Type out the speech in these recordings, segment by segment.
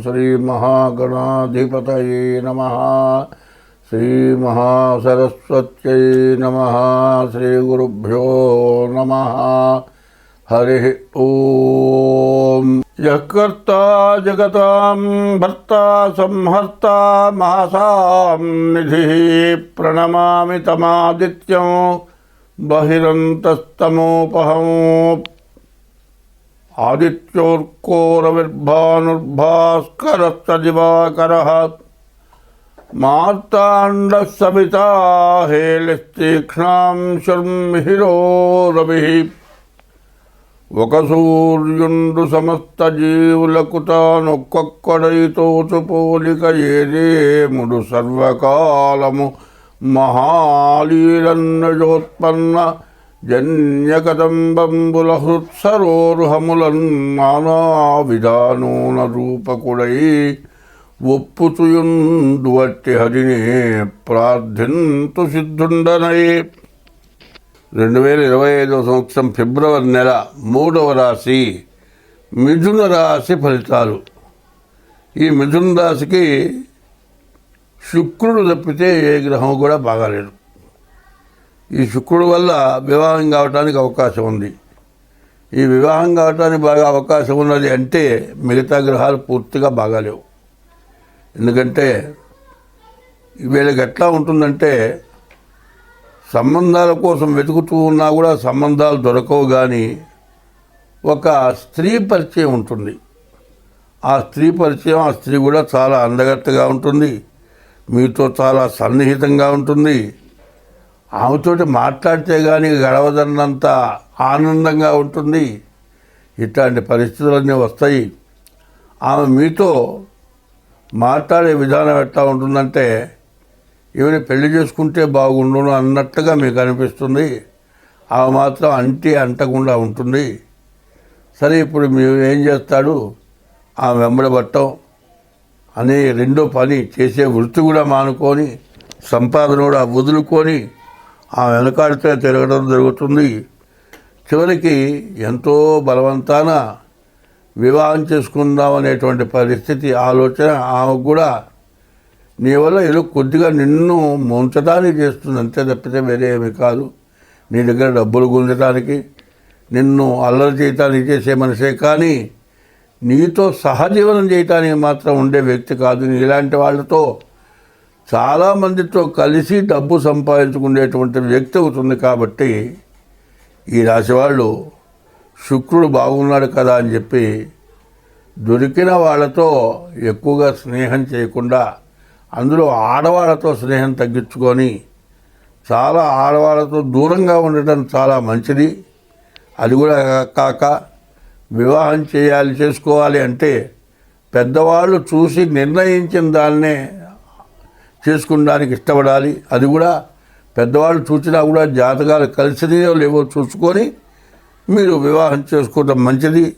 श्री महागणाधिपत नम। श्री महासरस्वत नम। श्रीगुरुभ्यो नमः। नम हरि ओ कर्ता जगता, भर्ता संहर्ता महासा निधि प्रणमा तमादित्यं। बहिरन्तस्तमोपहम् आदित्योर्कोरविर्भानुर्भास्करस्तदिवाकरः मार्ताण्डसमिता हेलिस्तीक्ष्णां शर्मिहिरो रविः। ఒకసూర్యుండు సమస్త జీవులకు తానొక్కొక్కడైతోచు పోలిక ఏదేముడు సర్వకాలము మహాలీలన్నజోత్పన్న జన్యకదంబంబుల హృత్సరోరుహములన్ నానా విధానూన రూపకుడై ఒప్పుతుయుండువట్టి హరిని ప్రార్థింతు సిద్ధుండనై. రెండు వేల ఇరవై ఐదవ సంవత్సరం ఫిబ్రవరి నెల మూడవ రాశి మిథున రాశి ఫలితాలు. ఈ మిథున రాశికి శుక్రుడు తప్పితే ఏ గ్రహం కూడా బాగాలేదు. ఈ శుక్రుడు వల్ల వివాహం కావటానికి అవకాశం ఉంది. ఈ వివాహం కావటానికి బాగా అవకాశం ఉన్నది అంటే మిగతా గ్రహాలు పూర్తిగా బాగాలేవు. ఎందుకంటే వీళ్ళకి ఎట్లా ఉంటుందంటే సంబంధాల కోసం వెతుకుతూ ఉన్నా కూడా సంబంధాలు దొరకవు కానీ ఒక స్త్రీ పరిచయం ఉంటుంది. ఆ స్త్రీ పరిచయం ఆ స్త్రీ కూడా చాలా అందగత్తగా ఉంటుంది. మీతో చాలా సన్నిహితంగా ఉంటుంది. ఆమెతోటి మాట్లాడితే కానీ గడవదన్నంత ఆనందంగా ఉంటుంది. ఇట్లాంటి పరిస్థితులన్నీ వస్తాయి. ఆమె మీతో మాట్లాడే విధానం ఎట్లా ఉంటుందంటే ఈమెను పెళ్ళి చేసుకుంటే బాగుండును అన్నట్టుగా మీకు అనిపిస్తుంది. ఆమె మాత్రం అంటి అంటకుండా ఉంటుంది. సరే ఇప్పుడు మేము ఏం చేస్తాడు? ఆమె వెంబడబట్టం అనే రెండో పని చేసే వృత్తి కూడా మానుకొని సంపాదన కూడా వదులుకొని ఆ వెనకాడితే తిరగడం జరుగుతుంది. చివరికి ఎంతో బలవంతాన వివాహం చేసుకుందాం అనేటువంటి పరిస్థితి ఆలోచన ఆమెకు కూడా నీ వల్ల ఏదో కొద్దిగా నిన్ను ముంచడానికి చేస్తుంది. అంతే తప్పితే వేరే ఏమి కాదు. నీ దగ్గర డబ్బులు గుంజడానికి నిన్ను అల్లరి చేయటానికి చేసే మనిషే కానీ నీతో సహజీవనం చేయటానికి మాత్రం ఉండే వ్యక్తి కాదు. ఇలాంటి వాళ్ళతో చాలామందితో కలిసి డబ్బు సంపాదించుకునేటువంటి వ్యక్తి అవుతుంది కాబట్టి ఈ రాశివాళ్ళు శుక్రుడు బాగున్నాడు కదా అని చెప్పి దొరికిన వాళ్ళతో ఎక్కువగా స్నేహం చేయకుండా అందులో ఆడవాళ్ళతో స్నేహం తగ్గించుకొని చాలా ఆడవాళ్ళతో దూరంగా ఉండటం చాలా మంచిది. అది కూడా కాక వివాహం చేయాలి చేసుకోవాలి అంటే పెద్దవాళ్ళు చూసి నిర్ణయించిన దాన్నే చేసుకోవడానికి ఇష్టపడాలి. అది కూడా పెద్దవాళ్ళు చూసినా కూడా జాతకాలు కలిసినయో లేవో చూసుకొని మీరు వివాహం చేసుకోవడం మంచిది.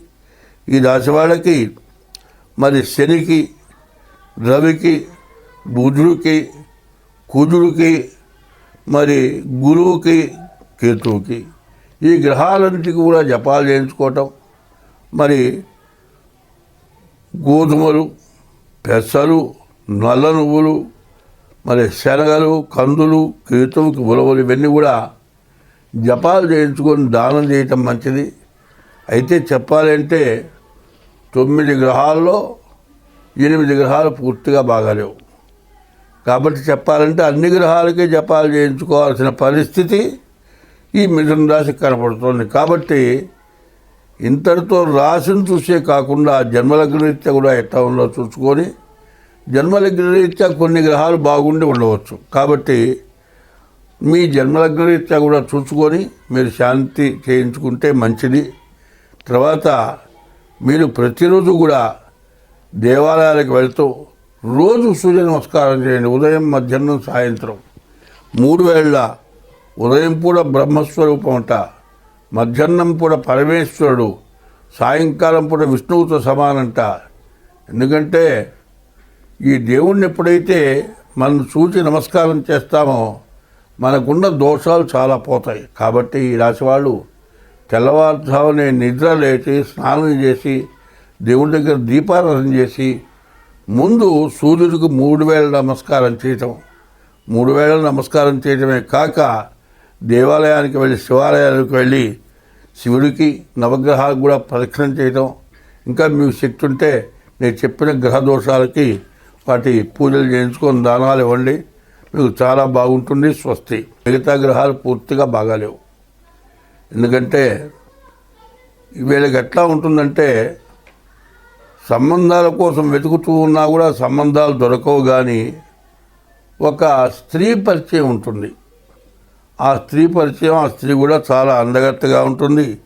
ఈ రాశి వాళ్ళకి మరి శనికి రవికి బుధుడికి కుజుడికి మరి గురువుకి కేతువుకి ఈ గ్రహాలన్నిటికీ కూడా జపాలు చేయించుకోవటం. మరి గోధుమలు పెసలు నల్ల నువ్వులు మరి శనగలు కందులు కేతువుకి ఉలవలు ఇవన్నీ కూడా జపాలు చేయించుకొని దానం చేయటం మంచిది. అయితే చెప్పాలంటే తొమ్మిది గ్రహాల్లో ఎనిమిది గ్రహాలు పూర్తిగా బాగాలేవు. కాబట్టి చెప్పాలంటే అన్ని గ్రహాలకే జపాలు చేయించుకోవాల్సిన పరిస్థితి ఈ మిథున రాశికి కనపడుతుంది. కాబట్టి ఇంతటితో రాశిని చూసే కాకుండా జన్మలగ్నరీత్యా కూడా ఎట్లా ఉందో చూసుకొని జన్మలగ్నరీత్యా కొన్ని గ్రహాలు బాగుండి ఉండవచ్చు. కాబట్టి మీ జన్మలగ్నరీత్యా కూడా చూసుకొని మీరు శాంతి చేయించుకుంటే మంచిది. తర్వాత మీరు ప్రతిరోజు కూడా దేవాలయాలకు వెళ్తూ రోజు సూర్య నమస్కారం చేయండి. ఉదయం మధ్యాహ్నం సాయంత్రం. మూడు వేళ్ళ ఉదయం పూట బ్రహ్మస్వరూపం అంట. మధ్యాహ్నం పూట పరమేశ్వరుడు సాయంకాలం పూట విష్ణువుతో సమానంట. ఎందుకంటే ఈ దేవుణ్ణి ఎప్పుడైతే మనం చూచి నమస్కారం చేస్తామో మనకున్న దోషాలు చాలా పోతాయి. కాబట్టి ఈ రాశి వాళ్ళు తెల్లవారుజామునే నిద్ర లేచి స్నానం చేసి దేవుడి దగ్గర దీపారాధన చేసి ముందు సూర్యుడికి మూడు వేల నమస్కారం చేయటం. మూడు వేల నమస్కారం చేయటమే కాక దేవాలయానికి వెళ్ళి శివాలయానికి వెళ్ళి శివుడికి నవగ్రహాలకు కూడా ప్రదక్షిణం చేయటం. ఇంకా మీకు శక్తి ఉంటే నేను చెప్పిన గ్రహ దోషాలకి వాటి పూజలు చేయించుకొని దానాలు ఇవ్వండి. మీకు చాలా బాగుంటుంది స్వస్తి. మిగతా గ్రహాలు పూర్తిగా బాగాలేవు. ఎందుకంటే వీళ్ళకి ఎట్లా ఉంటుందంటే సంబంధాల కోసం వెతుకుతూ ఉన్నా కూడా సంబంధాలు దొరకవు కానీ ఒక స్త్రీ పరిచయం ఉంటుంది. ఆ స్త్రీ పరిచయం ఆ స్త్రీ కూడా చాలా అందగత్తగా ఉంటుంది.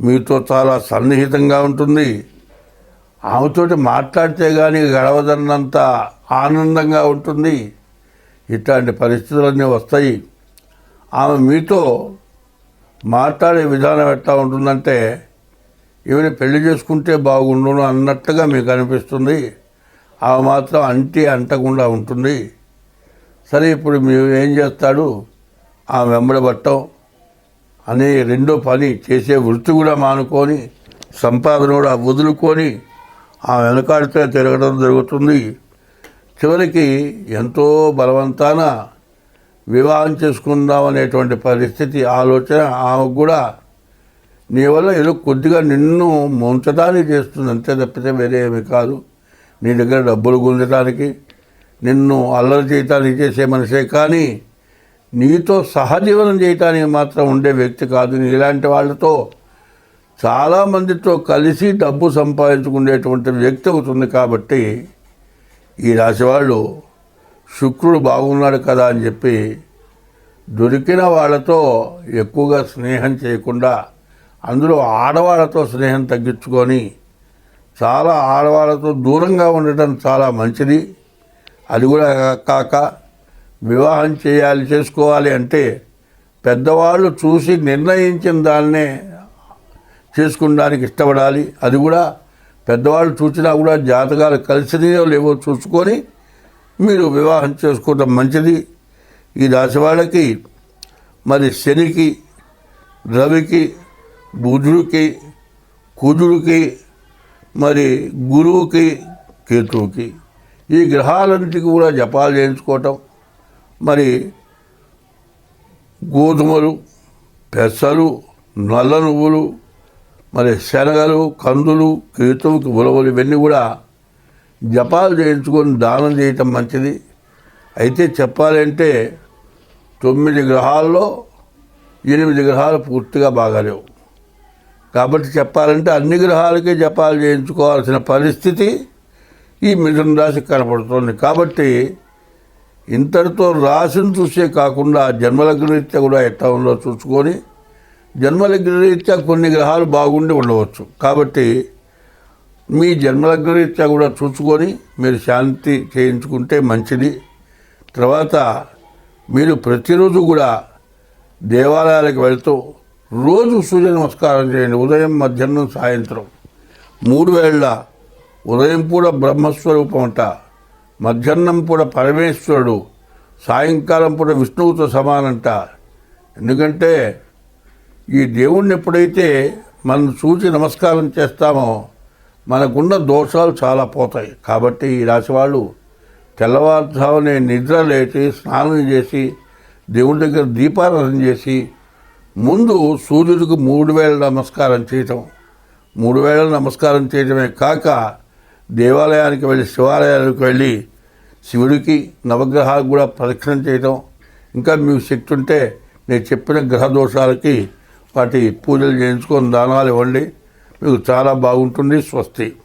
మీతో చాలా సన్నిహితంగా ఉంటుంది. ఆమెతోటి మాట్లాడితే కానీ గడవదన్నంత ఆనందంగా ఉంటుంది. ఇట్లాంటి పరిస్థితులన్నీ వస్తాయి. ఆమె మీతో మాట్లాడే విధానం ఎట్లా ఉంటుందంటే ఈమెను పెళ్ళి చేసుకుంటే బాగుండును అన్నట్టుగా మీకు అనిపిస్తుంది. ఆమె మాత్రం అంటి అంటకుండా ఉంటుంది. సరే ఇప్పుడు మీరు ఏం చేస్తాడు? ఆమె వెంబడబట్టం అనే రెండో పని చేసే వృత్తి కూడా మానుకొని సంపాదన కూడా వదులుకొని ఆ వెనకాడితే తిరగడం జరుగుతుంది. చివరికి ఎంతో బలవంతాన వివాహం చేసుకుందాం అనేటువంటి పరిస్థితి ఆలోచన ఆమెకు కూడా. నీ వల్ల ఏదో కొద్దిగా నిన్ను ముంచడానికి చేస్తుంది అంతే తప్పితే వేరే ఏమి కాదు. నీ దగ్గర డబ్బులు గుంజడానికి నిన్ను అల్లరి చేయటానికి చేసే మనిషే కానీ నీతో సహజీవనం చేయటానికి మాత్రం ఉండే వ్యక్తి కాదు. నీలాంటి వాళ్ళతో చాలామందితో కలిసి డబ్బు సంపాదించుకునేటువంటి వ్యక్తి అవుతుంది కాబట్టి ఈ రాశివాళ్ళు శుక్రుడు బాగున్నాడు కదా అని చెప్పి దొరికిన వాళ్ళతో ఎక్కువగా స్నేహం చేయకుండా అందులో ఆడవాళ్ళతో స్నేహం తగ్గించుకొని చాలా ఆడవాళ్ళతో దూరంగా ఉండటం చాలా మంచిది. అది కూడా కాక వివాహం చేయాలి చేసుకోవాలి అంటే పెద్దవాళ్ళు చూసి నిర్ణయించిన దాన్నే చేసుకోవడానికి ఇష్టపడాలి. అది కూడా పెద్దవాళ్ళు చూసినా కూడా జాతకాలు కలిసినాయో లేవో చూసుకొని మీరు వివాహం చేసుకోవడం మంచిది. ఈ రాశి వాళ్ళకి మరి శనికి రవికి బుధుడికి కుజుడికి మరి గురువుకి కేతువుకి ఈ గ్రహాలన్నిటికీ కూడా జపాలు చేయించుకోవటం. మరి గోధుమలు పెసలు నల్ల నువ్వులు మరి శనగలు కందులు కేతువుకి ఉలవలు ఇవన్నీ కూడా జపాలు చేయించుకొని దానం చేయటం మంచిది. అయితే చెప్పాలంటే తొమ్మిది గ్రహాల్లో ఎనిమిది గ్రహాలు పూర్తిగా బాగాలేవు. కాబట్టి చెప్పాలంటే అన్ని గ్రహాలకి జపాలు చేయించుకోవాల్సిన పరిస్థితి ఈ మిథున రాశికి కనపడుతుంది. కాబట్టి ఇంతటితో రాశిని చూసే కాకుండా జన్మలగ్నరీత్యా కూడా ఎట్లా ఉందో చూసుకొని జన్మలగ్నరీత్యా కొన్ని గ్రహాలు బాగుండి ఉండవచ్చు. కాబట్టి మీ జన్మలగ్నరీత్యా కూడా చూసుకొని మీరు శాంతి చేయించుకుంటే మంచిది. తర్వాత మీరు ప్రతిరోజు కూడా దేవాలయాలకు వెళ్తూ రోజు సూర్య నమస్కారం చేయండి. ఉదయం మధ్యాహ్నం సాయంత్రం. మూడు వేళ్ళ ఉదయం కూడా బ్రహ్మస్వరూపం అంట. మధ్యాహ్నం పూట పరమేశ్వరుడు సాయంకాలం పూట విష్ణువుతో సమానంట. ఎందుకంటే ఈ దేవుణ్ణి ఎప్పుడైతే మనం చూసి నమస్కారం చేస్తామో మనకున్న దోషాలు చాలా పోతాయి. కాబట్టి ఈ రాశి వాళ్ళు తెల్లవారుజామునే నిద్ర లేచి స్నానం చేసి దేవుడి దగ్గర దీపారాధన చేసి ముందు సూర్యుడికి మూడు వేల నమస్కారం చేయటం. మూడు వేల నమస్కారం చేయటమే కాక దేవాలయానికి వెళ్ళి శివాలయానికి వెళ్ళి శివుడికి నవగ్రహాలకు కూడా ప్రదక్షిణం చేయటం. ఇంకా మీకు శక్తి ఉంటే నేను చెప్పిన గ్రహ దోషాలకి వాటి పూజలు చేయించుకొని దానాలు ఇవ్వండి. మీకు చాలా బాగుంటుంది. స్వస్తి.